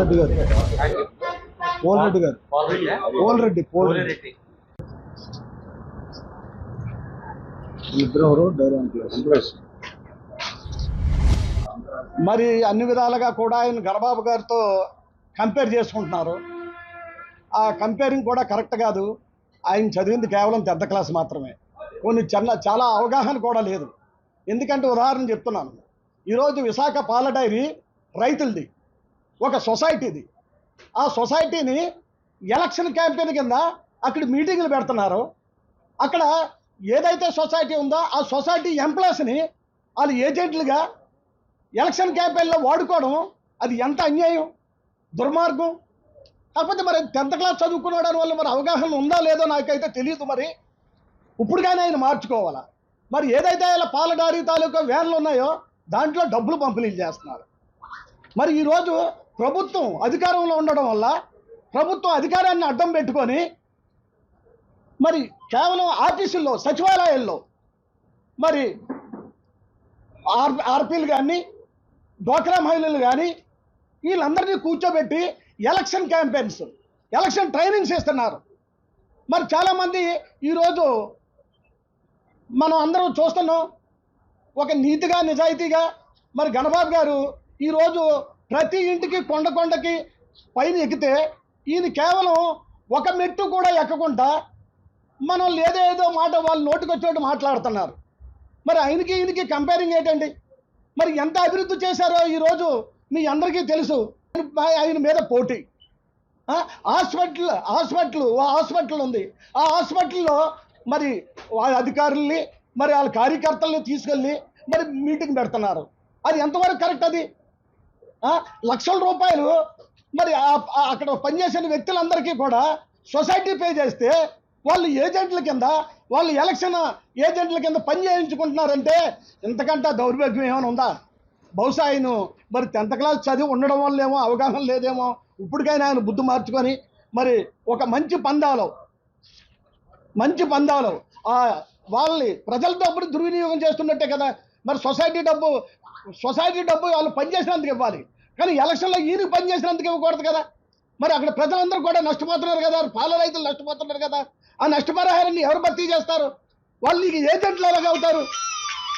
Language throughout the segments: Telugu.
రెడ్డి గారు పోల్ రెడ్డి గారు పోల్ రెడ్డి పోల్ రెడ్డి ఇద్దరు ఎవరు మరి అన్ని విధాలుగా కూడా ఆయన గణబాబు గారితో కంపేర్ చేసుకుంటున్నారు. ఆ కంపేరింగ్ కూడా కరెక్ట్ కాదు. ఆయన చదివింది కేవలం పెద్ద క్లాస్ మాత్రమే. కొన్ని చిన్న చాలా అవగాహన కూడా లేదు. ఎందుకంటే ఉదాహరణ చెప్తున్నాను. ఈరోజు విశాఖ పాల డైరీ రైతులది. ఒక సొసైటీది. ఆ సొసైటీని ఎలక్షన్ క్యాంపెయిన్ కింద అక్కడ మీటింగ్లు పెడుతున్నారు. అక్కడ ఏదైతే సొసైటీ ఉందో ఆ సొసైటీ ఎంప్లాయీస్ని వాళ్ళు ఏజెంట్లుగా ఎలక్షన్ క్యాంపెయిన్లో వాడుకోవడం అది ఎంత అన్యాయం దుర్మార్గం? కాకపోతే మరి టెన్త్ క్లాస్ చదువుకున్నాడు వల్ల మరి అవగాహన ఉందా లేదో నాకైతే తెలియదు మరి. ఇప్పుడు కానీ ఆయన మార్చుకోవాలా? మరి ఏదైతే ఇలా పాలడారి తాలూకా వ్యాన్లు ఉన్నాయో దాంట్లో డబ్బులు పంపిణీలు చేస్తున్నారు. మరి ఈరోజు ప్రభుత్వం అధికారంలో ఉండడం వల్ల ప్రభుత్వం అధికారాన్ని అడ్డం పెట్టుకొని మరి కేవలం ఆఫీసుల్లో సచివాలయాల్లో మరి ఆర్ ఆర్పీలు కానీ డోక్రా మహిళలు కానీ వీళ్ళందరినీ కూర్చోబెట్టి ఎలక్షన్ క్యాంపెయిన్స్ ఎలక్షన్ ట్రైనింగ్స్ ఇస్తున్నారు మరి చాలామంది ఈరోజు మనం అందరం చూస్తున్నాం ఒక నీతిగా నిజాయితీగా మరి గణబాబు గారు ఈరోజు ప్రతి ఇంటికి కొండ కొండకి పైన ఎక్కితే ఈయన కేవలం ఒక మెట్టు కూడా ఎక్కకుండా మనం లేదేదో మాట వాళ్ళు నోటికొచ్చేట్టు మాట్లాడుతున్నారు. మరి ఆయనకి ఈయనకి కంపేరింగ్ ఏంటండి? మరి ఎంత అభివృద్ధి చేశారో ఈరోజు మీ అందరికీ తెలుసు. ఆయన మీద పోటీ. హాస్పిటల్ హాస్పిటల్ ఓ హాస్పిటల్ ఉంది. ఆ హాస్పిటల్లో మరి వాళ్ళ అధికారుల్ని మరి వాళ్ళ కార్యకర్తల్ని తీసుకెళ్ళి మరి మీటింగ్ పెడుతున్నారు. అది ఎంతవరకు కరెక్ట్ అది? లక్షల రూపాయలు మరి అక్కడ పనిచేసిన వ్యక్తులందరికీ కూడా సొసైటీ పే చేస్తే వాళ్ళు ఏజెంట్ల కింద వాళ్ళు ఎలక్షన్ ఏజెంట్ల కింద పని చేయించుకుంటున్నారంటే ఇంతకంటే దౌర్భాగ్యం ఏమైనా ఉందా? బహుశా ఆయన మరి టెన్త్ క్లాస్ చదివి ఉండడం వల్ల ఏమో అవగాహన లేదేమో ఇప్పటికైనా ఆయన బుద్ధి మార్చుకొని మరి ఒక మంచి పందాలో మంచి పందాలు వాళ్ళని ప్రజల అప్పుడు దుర్వినియోగం చేస్తున్నట్టే కదా మరి సొసైటీ డబ్బు సొసైటీ డబ్బు వాళ్ళు పనిచేసినందుకు ఇవ్వాలి. కానీ ఎలక్షన్లో ఈయన పనిచేసినందుకు ఇవ్వకూడదు కదా. మరి అక్కడ ప్రజలందరూ కూడా నష్టపోతున్నారు కదా. పాల రైతులు నష్టపోతున్నారు కదా. ఆ నష్టపరిహారాన్ని ఎవరు భర్తీ చేస్తారు? వాళ్ళు నీకు ఏజెంట్లు ఎలాగ అవుతారు?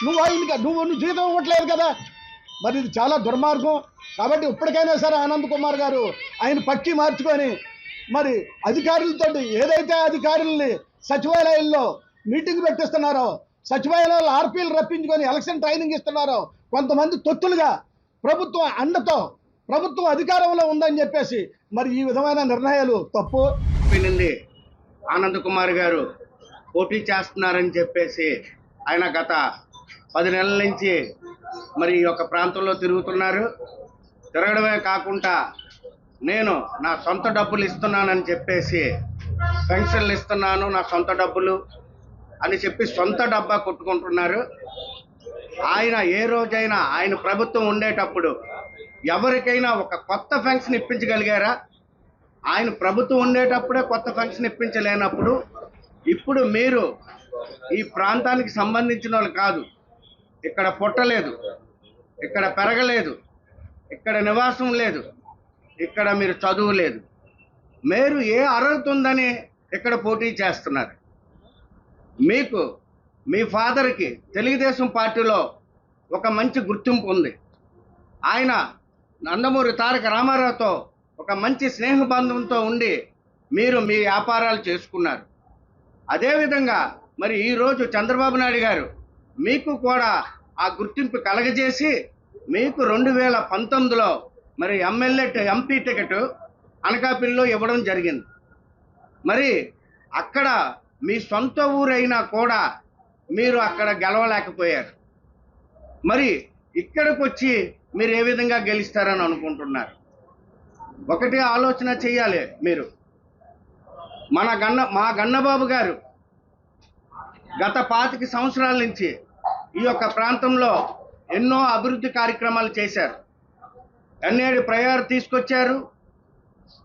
నువ్వు ఆయనకి నువ్వు నువ్వు జీతం ఇవ్వట్లేదు కదా. మరి ఇది చాలా దుర్మార్గం. కాబట్టి ఇప్పటికైనా సరే ఆనంద్ కుమార్ గారు ఆయన పక్కి మార్చుకొని మరి అధికారులతో ఏదైతే అధికారుల్ని సచివాలయాల్లో మీటింగ్ పెట్టిస్తున్నారో సచివాలయాల్లో ఆర్పీలు రప్పించుకొని ఎలక్షన్ ట్రైనింగ్ ఇస్తున్నారు. కొంతమంది తొత్తులుగా ప్రభుత్వం అండతో ప్రభుత్వం అధికారంలో ఉందని చెప్పేసి మరి ఈ విధమైన నిర్ణయాలు తప్పు. నుండి ఆనంద్ కుమార్ గారు పోటీ చేస్తున్నారని చెప్పేసి ఆయన గత పది నెలల నుంచి మరి ఈ యొక్క ప్రాంతంలో తిరుగుతున్నారు. తిరగడమే కాకుండా నేను నా సొంత డబ్బులు ఇస్తున్నానని చెప్పేసి పెన్షన్లు ఇస్తున్నాను నా సొంత డబ్బులు అని చెప్పి సొంత డబ్బా కొట్టుకుంటున్నారు. ఆయన ఏ రోజైనా ఆయన ప్రభుత్వం ఉండేటప్పుడు ఎవరికైనా ఒక కొత్త ఫంక్షన్ ఇప్పించగలిగారా ఆయన ప్రభుత్వం ఉండేటప్పుడే కొత్త ఫంక్షన్ ఇప్పించలేనప్పుడు ఇప్పుడు మీరు ఈ ప్రాంతానికి సంబంధించిన వాళ్ళు కాదు. ఇక్కడ పుట్టలేదు ఇక్కడ పెరగలేదు ఇక్కడ నివాసం లేదు ఇక్కడ మీరు చదువు లేదు. మీరు ఏ అర్హత ఉందని ఇక్కడ పోటీ చేస్తున్నారు? మీకు మీ ఫాదర్కి తెలుగుదేశం పార్టీలో ఒక మంచి గుర్తింపు ఉంది. ఆయన నందమూరి తారక రామారావుతో ఒక మంచి స్నేహబంధంతో ఉండి మీరు మీ వ్యాపారాలు చేసుకున్నారు. అదేవిధంగా మరి ఈరోజు చంద్రబాబు నాయుడు గారు మీకు కూడా ఆ గుర్తింపు కలగజేసి మీకు రెండు వేల పంతొమ్మిదిలో మరి ఎమ్మెల్యే ఎంపీ టికెట్ అనకాపల్లిలో ఇవ్వడం జరిగింది. మరి అక్కడ మీ సొంత ఊరైనా కూడా మీరు అక్కడ గెలవలేకపోయారు. మరి ఇక్కడికి వచ్చి మీరు ఏ విధంగా గెలుస్తారని అనుకుంటున్నారు? ఒకటి ఆలోచన చేయాలి మీరు. మన గన్న మా గన్నబాబు గారు గత పాతిక సంవత్సరాల నుంచి ఈ యొక్క ప్రాంతంలో ఎన్నో అభివృద్ధి కార్యక్రమాలు చేశారు. ఎన్నేడు ప్రయారు తీసుకొచ్చారు.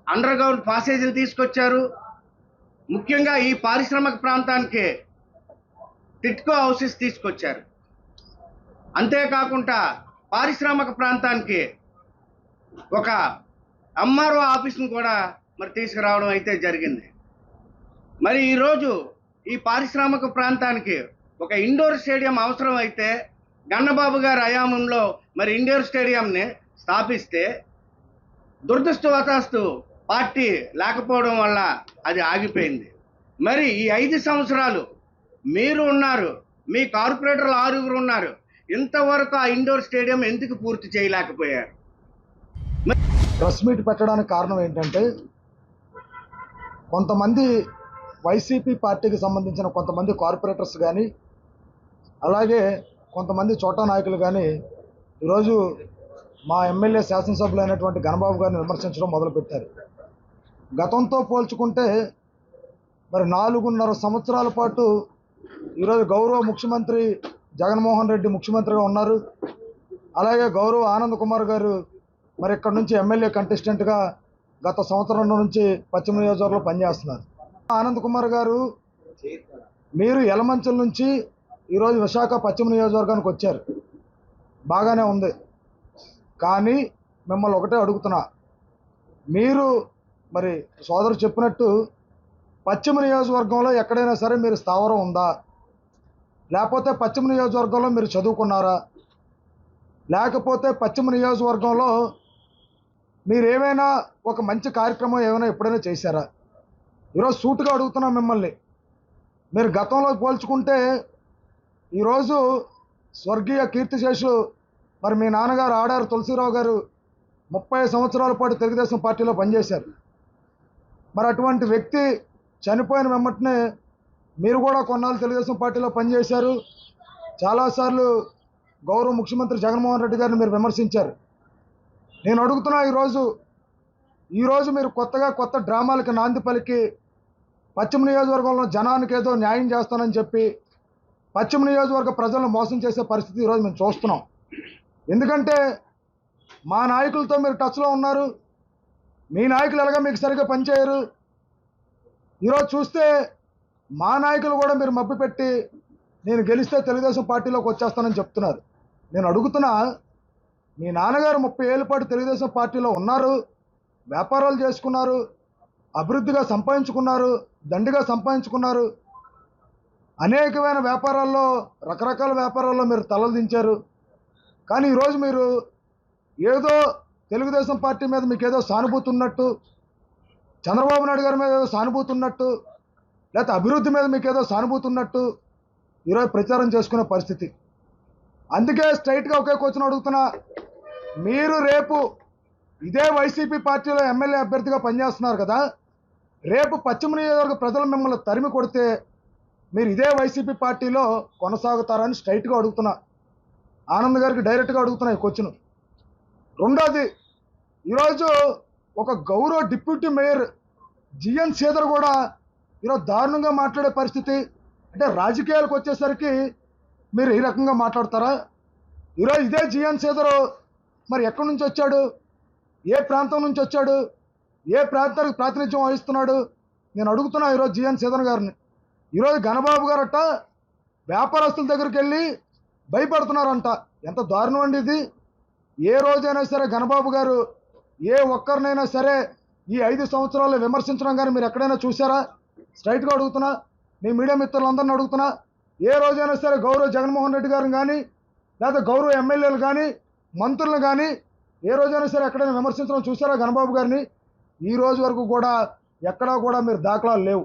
అండర్ గ్రౌండ్ పాసేజీలు తీసుకొచ్చారు. ముఖ్యంగా ఈ పారిశ్రామిక ప్రాంతానికి టిట్కో హౌసెస్ తీసుకొచ్చారు. అంతేకాకుండా పారిశ్రామిక ప్రాంతానికి ఒక ఎంఆర్ఓ ఆఫీస్ను కూడా మరి తీసుకురావడం అయితే జరిగింది. మరి ఈరోజు ఈ పారిశ్రామిక ప్రాంతానికి ఒక ఇండోర్ స్టేడియం అవసరం అయితే గన్నబాబు గారి హయాంలో మరి ఇండోర్ స్టేడియంని స్థాపిస్తే దురదృష్టవశాస్తు పార్టీ లేకపోవడం వల్ల అది ఆగిపోయింది. మరి ఈ ఐదు సంవత్సరాలు మీరు ఉన్నారు మీ కార్పొరేటర్లు ఆరుగురు ఉన్నారు. ఇంతవరకు ఆ ఇండోర్ స్టేడియం ఎందుకు పూర్తి చేయలేకపోయారు? ప్రెస్ మీట్ పెట్టడానికి కారణం ఏంటంటే కొంతమంది వైసీపీ పార్టీకి సంబంధించిన కొంతమంది కార్పొరేటర్స్ కానీ అలాగే కొంతమంది చోటా నాయకులు కానీ ఈరోజు మా ఎమ్మెల్యే శాసనసభ్యులైనటువంటి ఘనబాబు గణబాబు గారిని విమర్శించడం మొదలుపెట్టారు. గతంతో పోల్చుకుంటే మరి నాలుగున్నర సంవత్సరాల పాటు ఈరోజు గౌరవ ముఖ్యమంత్రి జగన్మోహన్ రెడ్డి ముఖ్యమంత్రిగా ఉన్నారు. అలాగే గౌరవ ఆనంద్ కుమార్ గారు మరి ఇక్కడ నుంచి ఎమ్మెల్యే కంటెస్టెంట్గా గత సంవత్సరం నుంచి పశ్చిమ నియోజకవర్గంలో పనిచేస్తున్నారు. ఆనంద్ కుమార్ గారు మీరు ఎలమంచల నుంచి ఈరోజు విశాఖ పశ్చిమ నియోజకవర్గానికి వచ్చారు. బాగానే ఉంది. కానీ మిమ్మల్ని ఒకటే అడుగుతున్నా. మీరు మరి సోదరు చెప్పినట్టు పశ్చిమ నియోజకవర్గంలో ఎక్కడైనా సరే మీరు స్థావరం ఉందా? లేకపోతే పశ్చిమ నియోజకవర్గంలో మీరు చదువుకున్నారా? లేకపోతే పశ్చిమ నియోజకవర్గంలో మీరు ఏమైనా ఒక మంచి కార్యక్రమం ఏమైనా ఎప్పుడైనా చేశారా? ఈరోజు సూటుగా అడుగుతున్నాం మిమ్మల్ని. మీరు గతంలో పోల్చుకుంటే ఈరోజు స్వర్గీయ కీర్తిశేషులు మరి మీ నాన్నగారు ఆడారు తులసిరావు గారు ముప్పై సంవత్సరాల పాటు తెలుగుదేశం పార్టీలో పనిచేశారు. మరి అటువంటి వ్యక్తి చనిపోయిన వెంబటనే మీరు కూడా కొన్నాళ్ళు తెలుగుదేశం పార్టీలో పనిచేశారు. చాలాసార్లు గౌరవ ముఖ్యమంత్రి జగన్మోహన్ రెడ్డి గారిని మీరు విమర్శించారు. నేను అడుగుతున్నా ఈరోజు ఈరోజు మీరు కొత్తగా కొత్త డ్రామాలకి నాంది పలికి పశ్చిమ నియోజకవర్గంలో జనానికి ఏదో న్యాయం చేస్తానని చెప్పి పశ్చిమ నియోజకవర్గ ప్రజలను మోసం చేసే పరిస్థితి ఈరోజు మేము చూస్తున్నాం. ఎందుకంటే మా నాయకులతో మీరు టచ్లో ఉన్నారు. మీ నాయకులు ఎలాగ మీకు సరిగ్గా పనిచేయరు? ఈరోజు చూస్తే మా నాయకులు కూడా మీరు మభ్యపెట్టి నేను గెలిస్తే తెలుగుదేశం పార్టీలోకి వచ్చేస్తానని చెప్తున్నారు. నేను అడుగుతున్నా మీ నాన్నగారు ముప్పై ఏళ్ళ పాటు తెలుగుదేశం పార్టీలో ఉన్నారు వ్యాపారాలు చేసుకున్నారు అభివృద్ధిగా సంపాదించుకున్నారు దండిగా సంపాదించుకున్నారు. అనేకమైన వ్యాపారాల్లో రకరకాల వ్యాపారాల్లో మీరు తలలు దించారు. కానీ ఈరోజు మీరు ఏదో తెలుగుదేశం పార్టీ మీద మీకు ఏదో సానుభూతి ఉన్నట్టు చంద్రబాబు నాయుడు గారి మీద ఏదో సానుభూతి ఉన్నట్టు లేకపోతే అభివృద్ధి మీద మీకు ఏదో సానుభూతి ఉన్నట్టు ఈరోజు ప్రచారం చేసుకునే పరిస్థితి. అందుకే స్ట్రైట్గా ఒకే క్వశ్చన్ అడుగుతున్నా. మీరు రేపు ఇదే వైసీపీ పార్టీలో ఎమ్మెల్యే అభ్యర్థిగా పనిచేస్తున్నారు కదా రేపు పశ్చిమ నియోజకవర్గ ప్రజలు మిమ్మల్ని తరిమి కొడితే మీరు ఇదే వైసీపీ పార్టీలో కొనసాగుతారని స్ట్రైట్గా అడుగుతున్నా. ఆనంద్ గారికి డైరెక్ట్గా అడుగుతున్నా ఈ క్వశ్చన్. రెండోది ఈరోజు ఒక గౌరవ డిప్యూటీ మేయర్ జిఎన్ శ్రీధర్ కూడా ఈరోజు దారుణంగా మాట్లాడే పరిస్థితి. అంటే రాజకీయాలకు వచ్చేసరికి మీరు ఈ రకంగా మాట్లాడతారా? ఈరోజు ఇదే జిఎన్ శ్రీధర్ మరి ఎక్కడి నుంచి వచ్చాడు? ఏ ప్రాంతం నుంచి వచ్చాడు? ఏ ప్రాంతానికి ప్రాతినిధ్యం వహిస్తున్నాడు? నేను అడుగుతున్నా ఈరోజు జిఎన్ శ్రీధర్ గారిని. ఈరోజు ఘనబాబు గారట వ్యాపారస్తుల దగ్గరికి వెళ్ళి భయపడుతున్నారంట. ఎంత దారుణం అండి ఇది. ఏ రోజైనా సరే ఘనబాబు గారు ఏ ఒక్కరినైనా సరే ఈ ఐదు సంవత్సరాలు విమర్శించడం కానీ మీరు ఎక్కడైనా చూసారా స్ట్రైట్గా అడుగుతున్నా మీ మీడియా మిత్రులందరిని అడుగుతున్నా ఏ రోజైనా సరే గౌరవ జగన్మోహన్ రెడ్డి గారిని కానీ లేదా గౌరవ ఎమ్మెల్యేలు కానీ మంత్రులను కానీ ఏ రోజైనా సరే ఎక్కడైనా విమర్శించడం చూసారా ఘనబాబు గారిని? ఈ రోజు వరకు కూడా ఎక్కడా కూడా మీరు దాఖలాలు లేవు.